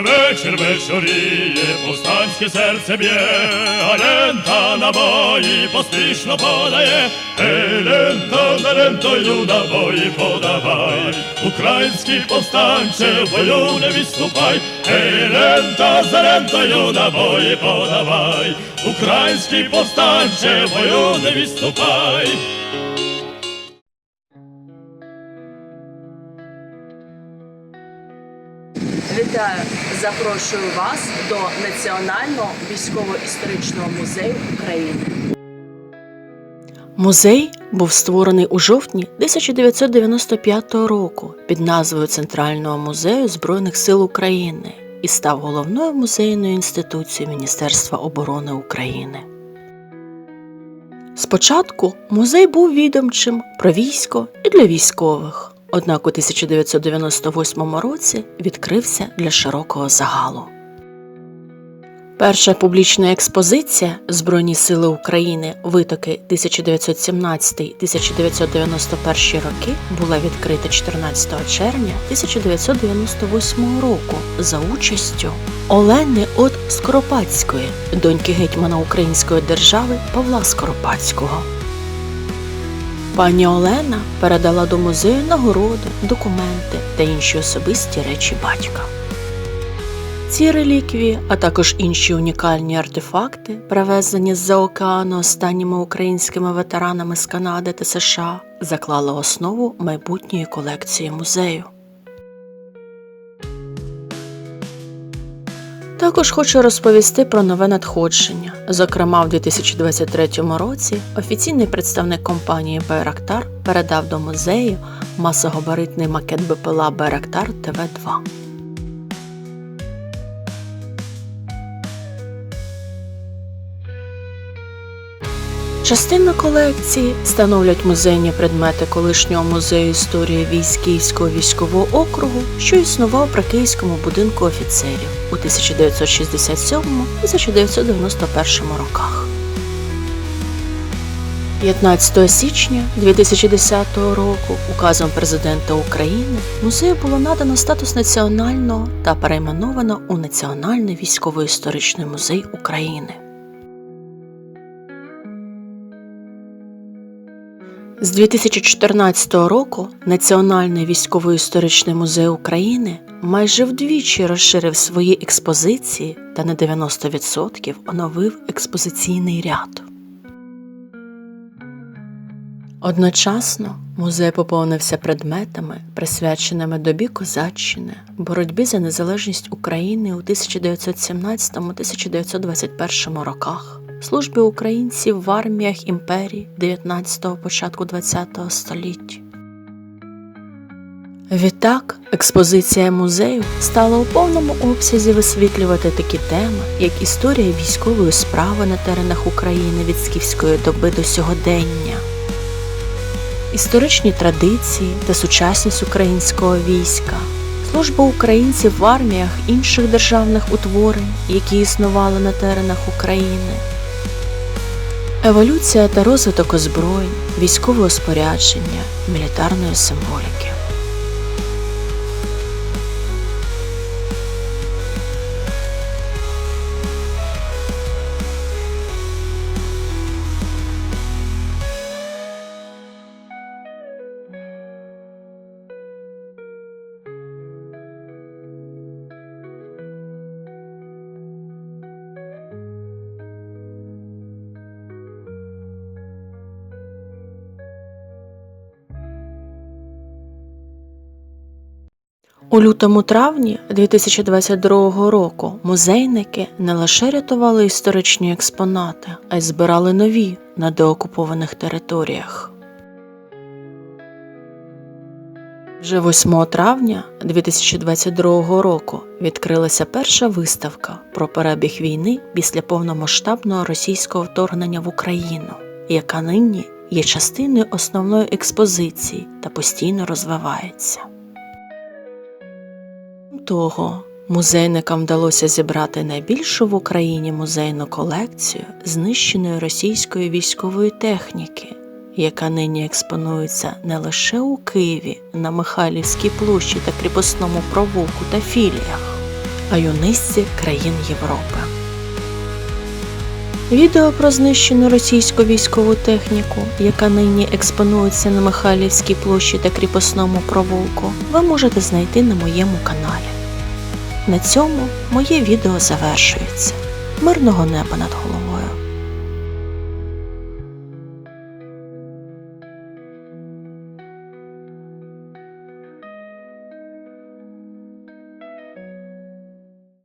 Вечір вечоріє, повстанське серце б'є, а лента на бої поспішно подає, Ей, лента за лентою на бої подавай, Український повстанче, в бою не відступай, Ей, лента за лентою на бої подавай, Український повстанче, в бою не відступай. Вітаю! Запрошую вас до Національного військово-історичного музею України. Музей був створений у жовтні 1995 року під назвою Центрального музею Збройних сил України і став головною музейною інституцією Міністерства оборони України. Спочатку музей був відомчим про військо і для військових, однак у 1998 році відкрився для широкого загалу. Перша публічна експозиція Збройні сили України витоки 1917-1991 роки була відкрита 14 червня 1998 року за участю Олени От Скоропадської, доньки гетьмана Української держави Павла Скоропадського. Пані Олена передала до музею нагороди, документи та інші особисті речі батька. Ці реліквії, а також інші унікальні артефакти, привезені з-за океану останніми українськими ветеранами з Канади та США, заклали основу майбутньої колекції музею. Також хочу розповісти про нове надходження. Зокрема, в 2023 році офіційний представник компанії Байрактар передав до музею масогабаритний макет БПЛА Байрактар ТВ-2. Частину колекції становлять музейні предмети колишнього музею історії військ Київського військового округу, що існував при Київському будинку офіцерів у 1967-1991 роках. 15 січня 2010 року указом президента України музею було надано статус національного та перейменовано у Національний військово-історичний музей України. З 2014 року Національний військово-історичний музей України майже вдвічі розширив свої експозиції та на 90% оновив експозиційний ряд. Одночасно музей поповнився предметами, присвяченими добі козаччини, боротьбі за незалежність України у 1917-1921 роках службі українців в арміях імперії 19-го початку 20-го століття. Відтак, експозиція музею стала у повному обсязі висвітлювати такі теми, як історія військової справи на теренах України від скіфської доби до сьогодення, історичні традиції та сучасність українського війська, служба українців в арміях інших державних утворень, які існували на теренах України. Еволюція та розвиток озброєнь, військового спорядження, мілітарної символіки. У лютому-травні 2022 року музейники не лише рятували історичні експонати, а й збирали нові на деокупованих територіях. Вже 8 травня 2022 року відкрилася перша виставка про перебіг війни після повномасштабного російського вторгнення в Україну, яка нині є частиною основної експозиції та постійно розвивається. Того, музейникам вдалося зібрати найбільшу в Україні музейну колекцію знищеної російської військової техніки, яка нині експонується не лише у Києві на Михайлівській площі та кріпосному провулку та філіях, а й у низці країн Європи. Відео про знищену російську військову техніку, яка нині експонується на Михайлівській площі та кріпосному провулку, ви можете знайти на моєму каналі. На цьому моє відео завершується. Мирного неба над головою!